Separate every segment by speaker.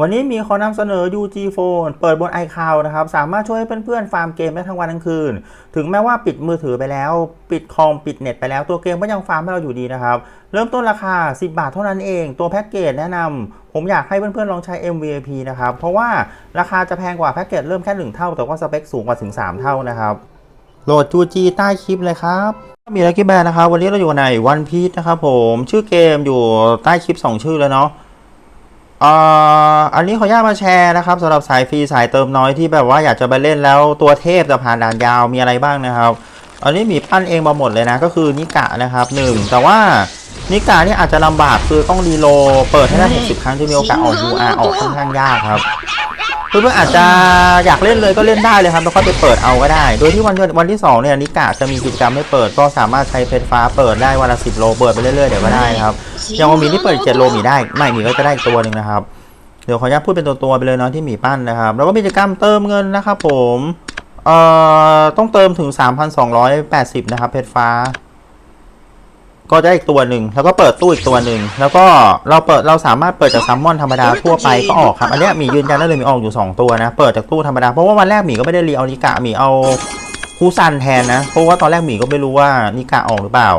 Speaker 1: วันนี้มีขอนำเสนอ UG Phone เปิดบน iCloud นะครับ สามารถช่วยให้เพื่อนๆ ฟาร์มเกมได้ทั้งวันทั้งคืน ถึงแม้ว่าปิดมือถือไปแล้ว ปิดคอม ปิดเน็ตไปแล้วตัวเกมก็ยังฟาร์มให้เราอยู่ดีนะครับ เริ่มต้นราคา 10 บาทเท่านั้นเอง ตัวแพ็กเกจแนะนำผมอยากให้เพื่อนๆ ลองใช้ MVP นะครับ เพราะว่าราคาจะแพงกว่าแพ็กเกจเริ่มแค่ 1 เท่า แต่ว่าสเปคสูงกว่าถึง 3 เท่านะครับโหลด UG ใต้คลิปเลยครับมีลักกี้แบนนะครับวันนี้เราอยู่ใน One Piece นะครับผมชื่อเกมอยู่ใต้คลิป 2 ชื่อแล้วเนาะเอ่ออันนี้ขออนุญาตมาแชร์นะครับสำหรับสายฟรีสายเติมน้อยที่แบบว่าอยากจะไปเล่นแล้วตัวเทพจะผ่านด่านยาวมีอะไรบ้างนะครับ อันนี้มีปั้นเองมาหมดเลยนะ ก็คือนิกะนะครับหนึ่งแต่ว่านิกะนี่อาจจะลำบากคือต้องรีโหลดเปิดให้ได้60 ครั้งจะมีโอกาสออก UR ออกค่อนข้างยากครับเพื่อนๆอาจจะอยากเล่นเลยก็เล่นได้เลยครับแล้วค่อยไปเปิดเอาก็ได้ โดยที่วันวันที่สองเนี่ยนิกะจะมีกิจกรรมให้เปิดก็สามารถใช้เพชรฟ้าเปิดได้วันละสิบโลเปิดไปเรื่อยๆเดี๋ยวก็ได้ครับ อย่างวันมีที่เปิดเจ็ดโลมีได้ไม่มีก็จะได้อีกตัวหนึ่งนะครับ เดี๋ยวขออนุญาตพูดเป็นตัวตัวไปเลยเนาะที่หมีปั้นนะครับ แล้วก็มีกิจกรรมเติมเงินนะครับผมเอ่อต้องเติมถึง 3,280 นะครับ เพชรฟ้า ก็ได้อีกตัวหนึ่ง แล้วก็เปิดตู้อีกตัวหนึ่ง แล้วก็เราเปิดเราสามารถเปิดจากซัมมอนธรรมดาทั่วไปก็ออกครับ อันนี้มียืนยันได้เลยมีออกอยู่ 2 ตัวนะ เปิดจากตู้ธรรมดา เพราะว่าวันแรกหมีก็ไม่ได้รีเอานิกะหมีเอาคูซันแทนนะ เพราะว่าตอนแรกหมีก็ไม่รู้ว่านิกะออกหรือเปล่า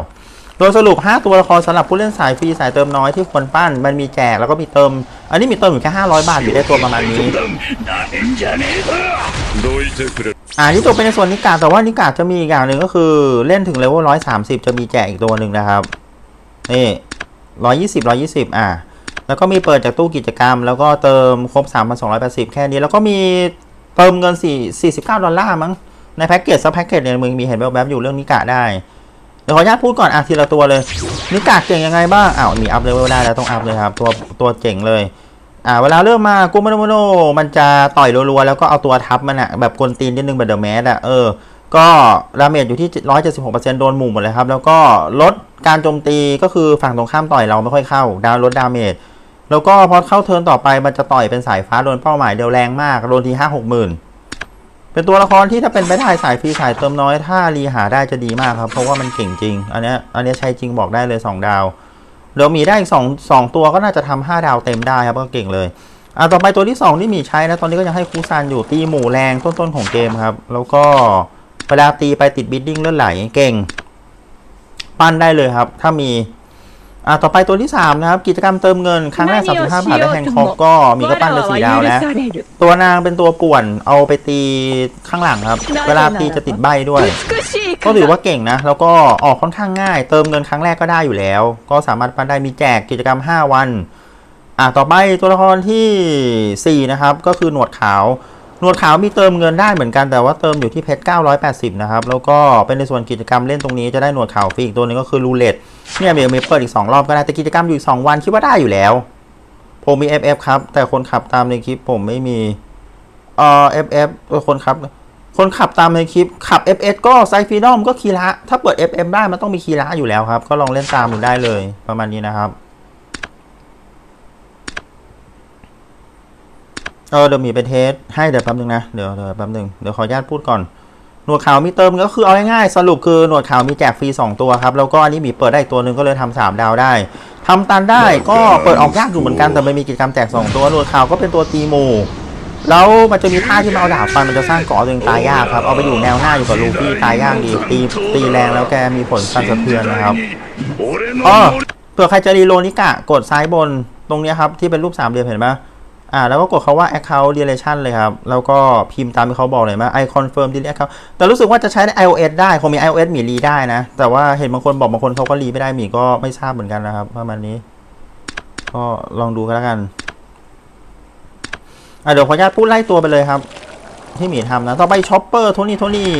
Speaker 1: โดยสรุป 5 ตัวละครสำหรับผู้เล่นสายฟรีสายเติมน้อยที่ควรปั้น มันมีแจกแล้วก็มีเติม อันนี้มีเติมอยู่แค่ 500 บาทอยู่ได้ตัวประมาณนี้อันนี้จบเป็นส่วนนิกาแต่ว่านิกาจะมีอีกอย่างหนึ่งก็คือเล่นถึงเลเวล130 จะมีแจกอีกตัวหนึ่งนะครับนี่120 120 อ่าแล้วก็มีเปิดจากตู้กิจกรรม แล้วก็เติมครบ 3,280 แค่นี้ แล้วก็มีเติมเงิน 4 49 ดอลลาร์มั้งในแพ็กเกจซับแพ็กเกจเนี่ยมึงมีเห็นแบบๆอยู่เรื่องนิกาได้ เดี๋ยวขออนุญาตพูดก่อนอะทีละตัวเลยนิกาเก่งยังไงบ้างอ้าวมีอัพเลเวลได้แล้วต้องอัพเลยครับ ตัวตัวเจ๋งเลยอ่าเวลาเริ่มมากูมาโนโมโนมันจะต่อยรัวๆแล้วก็เอาตัวทับมันอะแบบกวนตีนนิดนึงแบบเดอะแมสอะเออ ก็ดาเมจอยู่ที่ 176%โดนหมู่หมดเลยครับ แล้วก็ลดการโจมตีก็คือฝั่งตรงข้ามต่อยเราไม่ค่อยเข้า ดาวลดดาเมจแล้วก็พอเข้าเทิร์นต่อไปมันจะต่อยเป็นสายฟ้าโดนเป้าหมายเดียวแรงมากโดนทีห้าหกหมื่น เป็นตัวละครที่ถ้าเป็นไปได้สายฟรีสายเติมน้อย ถ้ารีหาได้จะดีมากครับ เพราะว่ามันเก่งจริง อันนี้อันนี้ใช้จริงบอกได้เลย 2 ดาวเดี๋ยวมีได้อีกสองสองตัวก็น่าจะทำห้าดาวเต็มได้ครับก็เก่งเลยอ่าต่อไปตัวที่2ที่มีใช้นะตอนนี้ก็ยังให้คูซานอยู่ตีหมู่แรงต้นๆของเกมครับ แล้วก็เวลาตีไปติดบิดดิ้งเลื่อนไหลเก่ง ปั้นได้เลยครับ ถ้ามี อ่าต่อไปตัวที่ 3 นะครับ กิจกรรมเติมเงิน ครั้งแรกสามสิบาทและแฮงคอกก็มีกระปั้นเป็นสีดาวนะ ตัวนางเป็นตัวป่วนเอาไปตีข้างหลังครับ เวลาตีจะติดใบด้วย ก็ถือว่าเก่งนะ แล้วก็ออกค่อนข้างง่าย เติมเงินครั้งแรกก็ได้อยู่แล้ว ก็สามารถปันได้มีแจกกิจกรรม 5 วัน อ่าต่อไปตัวละครที่ 4 นะครับ ก็คือหนวดขาว นวดขาวมีเติมเงินได้เหมือนกันแต่ว่าเติมอยู่ที่เพชร980 นะครับ แล้วก็เป็นในส่วนกิจกรรมเล่นตรงนี้จะได้หนวดขาวฟรีอีกตัวหนึงก็คือรูเล็ตเนี่ยมีมีเปิดอีก 2 รอบก็ได้แต่กิจกรรมอยู่อีก2วันคิดว่าได้อยู่แล้ว ผมมี FF ครับ แต่คนขับตามในคลิปผมไม่มีเอ่อ FF คนขับ คนขับตามในคลิปขับ FS ก็ไซฟีดอมก็คีระถ้าเปิด FM ได้มันต้องมีคีระอยู่แล้วครับ ก็ลองเล่นตามดูได้เลยประมาณนี้นะครับ เออเดี๋ยวมีไปเทสให้เดี๋ยวแป๊บนึงนะ เดี๋ยวเดี๋ยวแป๊บนึงเดี๋ยวขออนุญาตพูดก่อน หนวดขาวมีเติมก็คือเอาง่ายๆสรุปคือหนวดขาวมีแจกฟรี 2 ตัวครับ แล้วก็อันนี้มีเปิดได้อีกตัวหนึ่งก็เลยทำสามดาวได้ทำตันได้ก็เปิดออกยากอยู่เหมือนกันแต่ไม่มีกิจกรรมแจก 2 ตัวหนวดขาวก็เป็นตัวตีหมู่แล้วมันจะมีท่าที่มาเอาดาบฟันมันจะสร้างเกาะตัวเองตายยากครับเอาไปอยู่แนวหน้าอยู่กับลูฟี่ตายยากดีตีตีแรงแล้วแกมีผลสั่นสะเทือนนะครับ
Speaker 2: 俺
Speaker 1: อ๋อ
Speaker 2: の
Speaker 1: เผื่อใครจะรีโหลดนิกะกดซ้ายบนตรงเนี้ยครับที่เป็นรูปสามเหลี่ยมเห็นไหม อ่าแล้วก็กดคาว่า account relation เลยครับ แล้วก็พิมพ์ตามที่เขาบอกเลยไหม I confirm delete account แต่รู้สึกว่าจะใช้ใน iOS ได้ คงมี iOS มีรีได้นะ แต่ว่าเห็นบางคนบอกบางคนเขาก็รีไม่ได้มีก็ไม่ทราบเหมือนกันนะครับประมาณนี้ ก็ลองดูกันแล้วกันอะเดี๋ยวขออนุญาตพูดไล่ตัวไปเลยครับ ที่หมีทำนะ ต่อไปช็อปเปอร์โทนี่โทนี่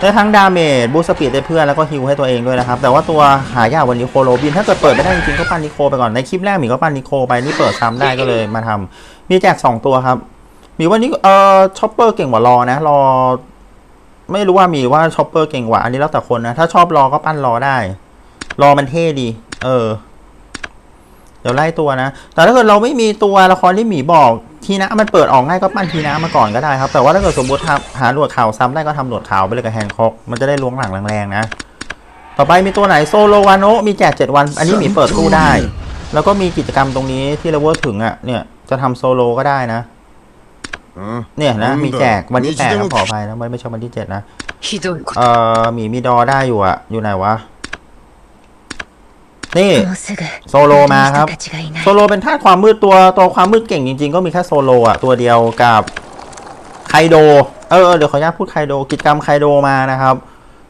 Speaker 1: ได้ทั้งดาเมจบูสปีดให้เพื่อนแล้วก็ฮิวให้ตัวเองด้วยนะครับ แต่ว่าตัวหายากวันนี้โคโรบิน ถ้าเกิดเปิดไม่ได้จริงๆก็ปั้นนิโคไปก่อนในคลิปแรกหมีก็ปั้นนิโคไปนี่เปิดซ้ำได้ก็เลยมาทำ มีแจก2ตัวครับ มีวันนี้เอ่อชอปเปอร์เก่งกว่ารอนะ รอ ไม่รู้ว่ามีว่าชอปเปอร์เก่งกว่า อันนี้แล้วแต่คนนะ ถ้าชอบรอก็ปั้นรอได้ รอมันเท่ดี เออ เดี๋ยวไล่ตัวนะ แต่ถ้าเกิดเราไม่มีตัวละครที่หมีบอกทีนะมันเปิดออกง่ายก็ปั้นทีนะมาก่อนก็ได้ครับ แต่ว่าถ้าเกิดสมมติทำหาหนวดขาวซ้ำได้ก็ทำหนวดขาวไปเลยกับแฮนด์คอกมันจะได้ล้วงหลังแรงๆนะต่อไปมีตัวไหนโซโลวานโนมีแจก7วัน อันนี้มีเปิดตู้ได้ แล้วก็มีกิจกรรมตรงนี้ที่เราว่าถึงอะเนี่ย จะทำโซโลก็ได้นะ เนี่ยนะ มีแจกวันที่แปดนะขอไปยนะไม่ไม่ใช่วันที่เจ็ดนะเอ่อหมีมีดอได้อยู่อะอยู่ไหนวะ นี่โซโลมาครับ โซโลเป็นท่าความมืดตัวตัวความมืดเก่งจริง ๆ ก็มีแค่โซโลอะตัวเดียวกับไคโดเออเดี๋ยวขออนุญาตพูดไคโดกิจกรรมไคโดมานะครับ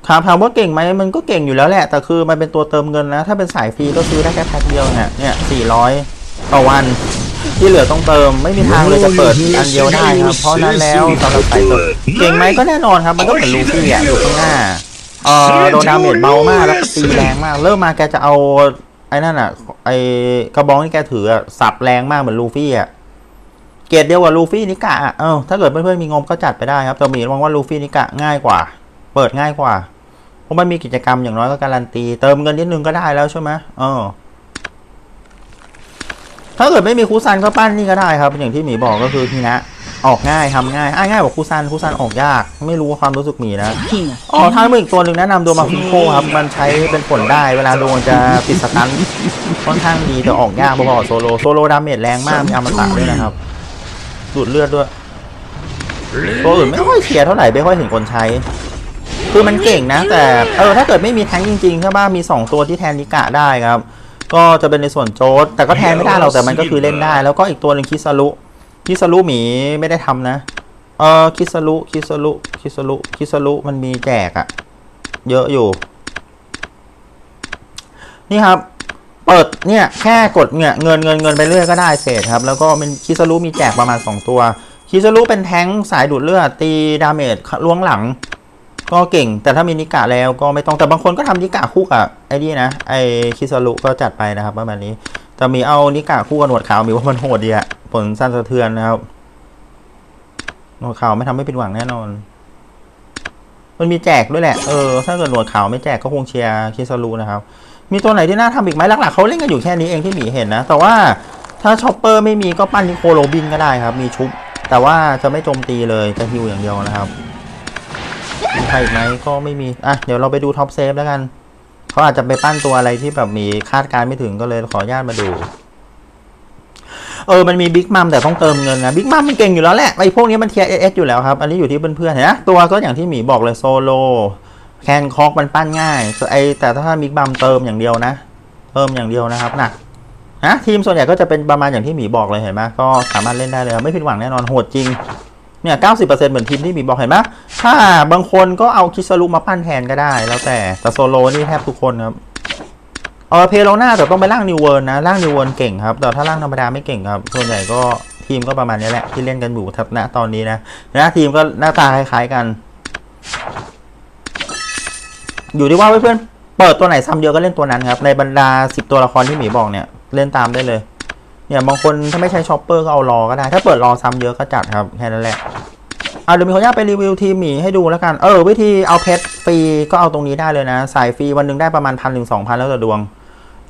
Speaker 1: ถามถามว่าเก่งไหมมันก็เก่งอยู่แล้วแหละ แต่คือมันเป็นตัวเติมเงินนะ ถ้าเป็นสายฟรีก็ซื้อได้แค่แพ็คเดียวเนี่ยเนี่ยสี่ร้อยต่อวัน ที่เหลือต้องเติมไม่มีทางเลยจะเปิดอันเดียวได้ครับเพราะฉะนั้นแล้วสำหรับสายเติมเก่งไหมก็แน่นอนครับมันก็เหมือนลูฟี่อะอยู่ข้างหน้าเออโดนดาเมจเบามากแล้วก็ตีแรงมาก เริ่มมาแกจะเอาไอ้นั่นอะ ไอ้กระบองที่แกถืออะสับแรงมากเหมือนลูฟี่อะเกรดเดียวกับลูฟี่นิกะอะเออถ้าเกิดเพื่อนๆมีงบก็จัดไปได้ครับแต่หมีมองว่าลูฟี่นิกะง่ายกว่า เปิดง่ายกว่าเพราะมันมีกิจกรรมอย่างน้อยก็การันตี เติมเงินนิดนึงก็ได้แล้วใช่ไหมเออ ถ้าเกิดไม่มีคูซันก็ปั้นนี่ก็ได้ครับ อย่างที่หมีบอกก็คือทีนะ ออกง่ายทำง่ายอะง่ายกว่าคูซันคูซันออกยาก ไม่รู้ความรู้สึกหมีนะ
Speaker 3: 火が
Speaker 1: อ๋อถ้ามืออีกตัวหนึ่งแนะนำโดมาฟิโคครับ มันใช้เป็นผลได้ เวลาโดนจะติดสตันค่อนข้างดีแต่ออกยากพอๆกับโซโลโซโลดาเมจแรงมากมีอมตะด้วยนะครับดูดเลือดด้วยตัวอื่นไม่ค่อยเชียร์เท่าไหร่ไม่ค่อยเห็นคนใช้ คือมันเก่งนะ แต่เออถ้าเกิดไม่มีแทงค์จริงๆถ้าบ้ามี 2 ตัวที่แทนนิกะได้ครับ ก็จะเป็นในส่วนโจทแต่ก็แทนไม่ได้หรอกแต่มันก็คือเล่นได้ แล้วก็อีกตัวหนึ่งคิซารุคิซารุหมีไม่ได้ทำนะ เออคิซารุคิซารุคิซารุคิซารุมันมีแจกอะเยอะอยู่ นี่ครับ เปิดเนี่ยแค่กดเนี่ยเงินเงินเงินไปเรื่อยก็ได้เศษครับ แล้วก็เป็นคิซารุมีแจกประมาณ 2 ตัวคิซารุเป็นแท้งสายดูดเลือดตีดาเมจล้วงหลัง ก็เก่ง แต่ถ้ามีนิกะแล้วก็ไม่ต้อง แต่บางคนก็ทำนิกะคู่กับไอ้นี่นะ ไอ้คิซารุก็จัดไปนะครับประมาณนี้ แต่มีเอานิกะคู่กับหนวดขาวมีว่ามันโหดดีอะผลสั้นสะเทือนนะครับ หนวดขาวไม่ทำให้ผิดหวังแน่นอน มันมีแจกด้วยแหละ เออ ถ้าเกิดหนวดขาวไม่แจกก็คงเชียร์คิซารุนะครับ มีตัวไหนที่น่าทำอีกไหมหลักๆเขาเล่นกันอยู่แค่นี้เองที่หมีเห็นนะ แต่ว่าถ้าช็อปเปอร์ไม่มีก็ปั้นนิโคโรบินก็ได้ครับ มีชุบ แต่ว่าจะไม่โจมตีเลยจะฮิวอย่างเดียวนะครับ มีใครอีกไหมก็ไม่มี อะ เดี๋ยวเราไปดูท็อปเซฟแล้วกัน เขาอาจจะไปปั้นตัวอะไรที่แบบมีคาดการไม่ถึงก็เลยขออนุญาตมาดู เออ มันมีบิ๊กมัมแต่ต้องเติมเงินนะ บิ๊กมัมมันเก่งอยู่แล้วแหละ ไอ้พวกนี้มันเทียเอสอยู่แล้วครับ อันนี้อยู่ที่เพื่อนๆเห็นไหมตัวก็อย่างที่หมีบอกเลยโซโล แคนคอกมันปั้นง่ายแต่ไอแต่ถ้าบิ๊กบัมเติมอย่างเดียวนะ เติมอย่างเดียวนะครับหนักนะทีมส่วนใหญ่ก็จะเป็นประมาณอย่างที่หมีบอกเลยเห็นไหมก็สามารถเล่นได้เลยไม่ผิดหวังแน่นอนโหดจริง เนี่ย90%เปอร์เซ็นต์เหมือนทีมที่หมีบอกเห็นไหมถ้าบางคนก็เอาคิสรุมาปั้นแทนก็ได้ แล้วแต่แต่โซโลนี่แทบทุกคนครับเออเพโลน่าแต่ต้องไปร่างนิวเวิร์นนะร่างนิวเวิร์นเก่งครับแต่ถ้าร่างธรรมดาไม่เก่งครับส่วนใหญ่ก็ทีมก็ประมาณนี้แหละที่เล่นกันอยู่ทับณตอนนี้นะนะทีมก็หน้าตาคล้ายๆกัน อยู่ที่ว่าเพื่อนๆเปิดตัวไหนซ้ำเยอะก็เล่นตัวนั้นครับ ในบรรดา10ตัวละครที่หมีบอกเนี่ย เล่นตามได้เลย เนี่ยบางคนถ้าไม่ใช้ช็อปเปอร์ก็เอารอก็ได้ ถ้าเปิดรอซ้ำเยอะก็จัดครับแค่นั้นแหละเอาเดี๋ยวมีคนอยากไปรีวิวทีมหมีให้ดูแล้วกัน เออ วิธีเอาเพชรฟรีก็เอาตรงนี้ได้เลยนะ สายฟรีวันหนึ่งได้ประมาณพันถึงสองพันแล้วแต่ดวง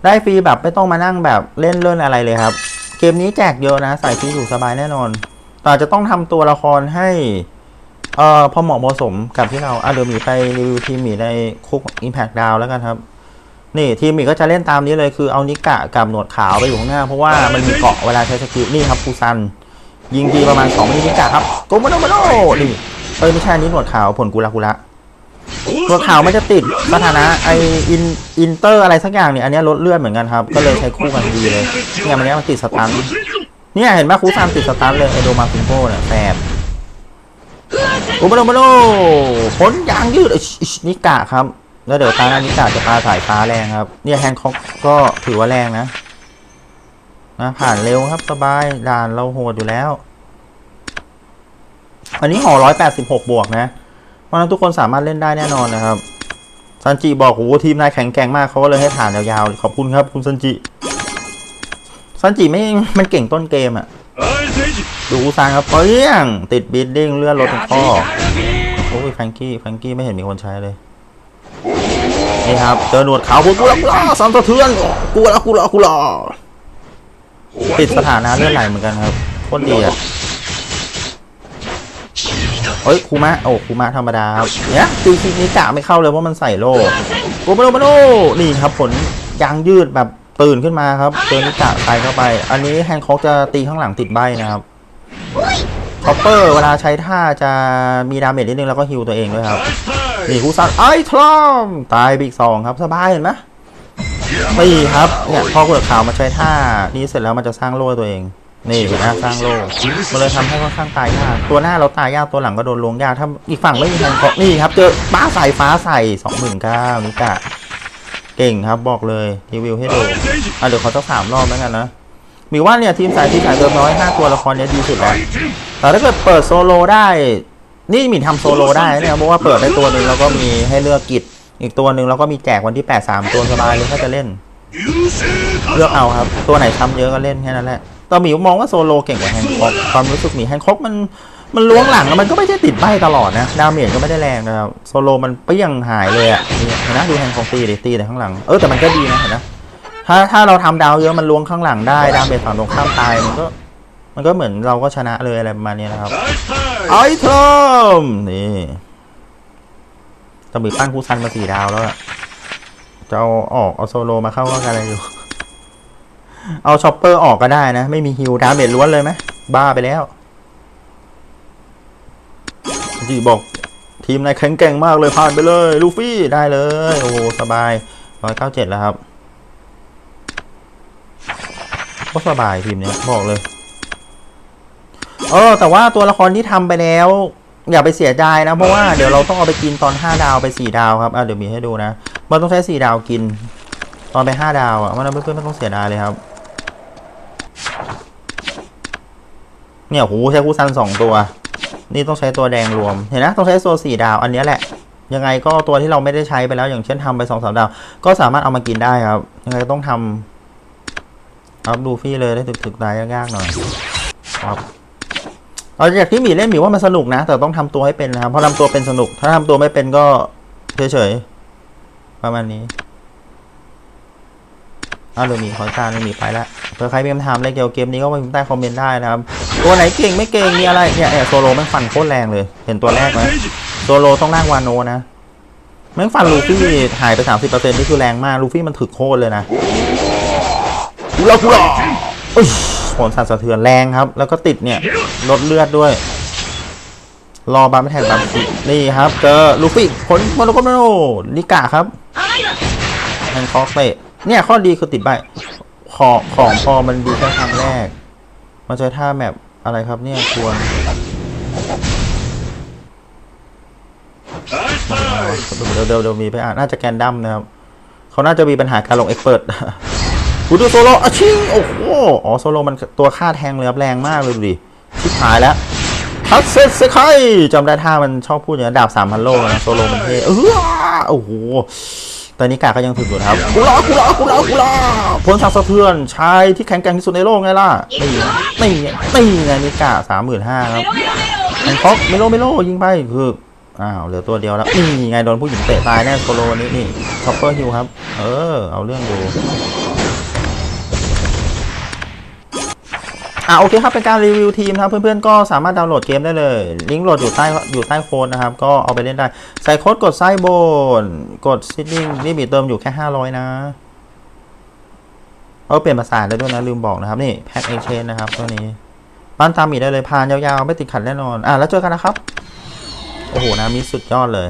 Speaker 1: ได้ฟรีแบบไม่ต้องมานั่งแบบเล่นเล่นอะไรเลยครับ เกมนี้แจกเยอะนะ สายฟรีอยู่สบายแน่นอน แต่จะต้องทำตัวละครให้เอ่อพอเหมาะเหมาะสมกับที่เราอะเดี๋ยวหมีไปรีวิวทีมหมีในคุก Impact ดาวแล้วกันครับ นี่ทีมหมีก็จะเล่นตามนี้เลยคือเอานิกะกับหนวดขาวไปอยู่ข้างหน้า เพราะว่ามันมีเกาะเวลาใช้สกิลนี่ครับคูซัน ยิงทีประมาณ2มิลลินิกะครับโกโมโนโมโนนี่เอ้ยไม่ใช่อันนี้หนวดขาวผลกุลากุระหนวดขาวมันจะติดสถานะไออินอินเตอร์อะไรสักอย่างเนี่ยอันเนี้ยลดเลือดเหมือนกันครับ ก็เลยใช้คู่กันดีเลยเนี่ยมันเนี้ยมันติดสตันเนี่ยเห็นไหมคูซันติดสตันเลยไอโดมาฟิงโก้เนี่ยแสบโอมาโนมาโนผลยางยืดอิชอิชนิกะครับ แล้วเดี๋ยวครั้งนี้าจะปาสายฟ้าแรงครับ เนี่ยแฮงคอกก็ถือว่าแรงนะนะผ่านเร็วครับสบายด่านเราโหดอยู่แล้ว อันนี้หอร้อยแปดสิบหกบวกนะเพราะนั้นทุกคนสามารถเล่นได้แน่นอนนะครับซันจิบอกโหทีมนายแข็งแกร่งมากเขาก็เลยให้ผ่านยาวๆขอบคุณครับ คุณซันจิซันจิไม่มันเก่งต้นเกมอะดูซางครับเปรี้ยง ติดบิดดิ้งเลื่อนรถข้อโอ้ยแฟงกี้แฟงกี้ไม่เห็นมีคนใช้เลย นี่ครับเจอหนวดขาวกูกูละกูละสันสะเทือนกูละกูละกูละติดสถานะเลื่อนไหลเหมือนกันครับโคตรดีอะเฮ้ยคูมะโอ้คูมะธรรมดาครับเนี่ยตีคิกนี้กะไม่เข้าเลยเพราะมันใส่โล่โกมาโนมาโนนี่ครับผลยางยืดแบบตื่นขึ้นมาครับเจอนิกะใส่เข้าไป อันนี้แฮนด์คอกจะตีข้างหลังติดใบนะครับคอปเปอร์เวลาใช้ท่าจะมีดาเมจนิดนึงแล้วก็ฮิวตัวเองด้วยครับ นี่คูซันไอ้ทรอมตายไปอีกสองครับสบายเห็นไหมตีครับเนี่ยพอเปิดข่าวมาใช้ท่านี้เสร็จแล้วมันจะสร้างโล่ตัวเองนี่เห็นไหมสร้างโล่มันเลยทำให้ค่อนข้างตายยากตัวหน้าเราตายยากตัวหลังก็โดนลวงยากถ้าอีกฝั่งไม่มีแฮนด์คอกนี่ครับเจอป้าใส่ฟ้าใส่สองหมื่นเก้านิกะเก่งครับบอกเลยรีวิวให้ดูอะเดี๋ยวเขาจะสามรอบแล้วกันนะมีว่าเนี่ยทีมสายที่สายเดิมน้อยห้าตัวละครเนี้ยดีสุดแล้วแต่ถ้าเกิดเปิดโซโลได้ นี่หมินทำโซโลได้เนี่ยเพราะว่าเปิดได้ตัวหนึ่งแล้วก็มีให้เลือกกิจอีกตัวหนึ่งแล้วก็มีแจกวันที่ 8 3 ตัวสบายเลยถ้าจะเล่น เลือกเอาครับ ตัวไหนช้ำเยอะก็เล่นแค่นั้นแหละแตหมีมองว่าโซโลเก่งกว่าแฮนด์คอกความรู้สึกหมีแฮนด์คอกมันมันล้วงหลังแล้วมันก็ไม่ได้ติดใบตลอดนะดาเมจก็ไม่ได้แรงนะครับโซโลมันเปี้ยงหายเลยอะนี่เห็นนะดูแฮนด์คอกตีดิตีแต่ข้างหลังเออแต่มันก็ดีนะเห็นนะถ้าถ้าเราทำดาวเยอะมันล้วงข้างหลังได้ดาเมจฝั่งตรงข้ามตายมันก็ มันก็เหมือนเราก็ชนะเลยอะไรประมาณนี้นะครับ ไอเทมนี่จะมีปั้นคูซันมาสี่ดาวแล้วจะเอาออกเอาโซโลมาเข้าก็อะไรอยู่ เอาช็อปเปอร์ออกก็ได้นะ ไม่มีฮิวดาเมจล้วนเลยไหมบ้าไปแล้วจีบอกทีมนายแข็งแกร่งมากเลยผ่านไปเลย ลูฟี่ได้เลย โอ้โหสบายร้อยเก้าเจ็ดแล้วครับก็สบายทีมเนี้ยบอกเลย เออ แต่ว่าตัวละครที่ทำไปแล้ว อย่าไปเสียดายนะ เพราะว่าเดี๋ยวเราต้องเอาไปกินตอน 5 ดาวไป 4 ดาวครับอะเดี๋ยวมีให้ดูนะมันต้องใช้ 4 ดาวกิน ตอนไป 5 ดาวอะมันเพื่อนๆไม่ต้องเสียดายเลยครับ เนี่ยโหใช้คูซัน2ตัว นี่ต้องใช้ตัวแดงรวม เห็นนะต้องใช้โซสี่ดาว อันนี้แหละยังไงก็ตัวที่เราไม่ได้ใช้ไปแล้วอย่างเช่นทำไป2องสามดาว ก็สามารถเอามากินได้ครับ ยังไงต้องทำอัพดูฟี่เลยได้ถึกๆตายยากๆหน่อยครับ เอาจากที่หมีเล่นหมีว่ามันสนุกนะ แต่ต้องทำตัวให้เป็นนะครับเพราะทำตัวเป็นสนุก ถ้าทำตัวไม่เป็นก็เฉยๆประมาณนี้เอาเดี๋ยวหมีขอจานเดี๋ยวหมีไปละเผื่อใครมีคำถามอะไรเกี่ยวกับเกมนี้ก็มาพิมพ์ใต้คอมเมนต์ได้นะครับ ตัวไหนเก่งไม่เก่งมีอะไรเนี่ยเนี่ยโซโลแม่งฟันโคตรแรงเลย เห็นตัวแรกไหมโซโลต้องล่างวานโนนะแม่งฟันลูฟี่หายไปสามสิบเปอร์เซ็นต์นี่คือแรงมากลูฟี่มันถึกโคตรเลยนะกูรอกูรออุ๊ย ผลสั่นสะเทือนแรงครับ แล้วก็ติดเนี่ยลดเลือดด้วย รอบัมแทนบัมคินี่ครับเจอลูฟี่ผลโมโนโกโมโนนิกะครับแฮนด์คอกเตะเนี่ยข้อดีคือติดใบของของพอมันดีแค่ครั้งแรก มันใช้ท่าแมปอะไรครับเนี่ยควรเดี๋ยวเดี๋ยวมีไปอ่านน่าจะแกนดั้มนะครับ เขาน่าจะมีปัญหาการลงเอ็กเปิด กูดูโซโลอะชิงโอ้โหอ๋อโซโลมันตัวค่าแทงเลยครับแรงมากเลยดูดิชิบหายแล้วทัสเซสไคจำได้ท่ามันชอบพูดอย่างนั้ดาบสามพันโลนะโซโลมันเท่เออโอ้โหแต่นิกาก็ยังถึกอยู่นะครับกูรอกูรอกูรอกูรอพลสักสะเทือนชายที่แข็งแกร่งที่สุดในโลกไงล่ะนี่ไงนี่ไงนี่ไงนิกาสามหมื่นห้าครับแอนคอกเมโลเมโลยิงไปคืออ้าวเหลือตัวเดียวแล้วนี่ไงโดนผู้หญิงเตะตายแน่โซโลนี้นี่ช็อปเปอร์ฮิวครับ เออ เอาเรื่องดู อะโอเคครับเป็นการรีวิวทีมนะครับเพื่อนๆก็สามารถดาวน์โหลดเกมได้เลย ลิงก์โหลดอยู่ใต้อยู่ใต้โค้ดนะครับ ก็เอาไปเล่นได้ ใส่โค้ดกดไซโบนกดซิดดิ้งนี่มีเติมอยู่แค่ 500 นะเอาเปลี่ยนภาษาได้ด้วยนะลืมบอกนะครับนี่แพ็คเอเชนนะครับตัวนี้บ้านตามมีได้เลยพานยาวๆ ไม่ติดขัดแน่นอน อะแล้วเจอกันนะครับ โอ้โหนะมีสุดยอดเลย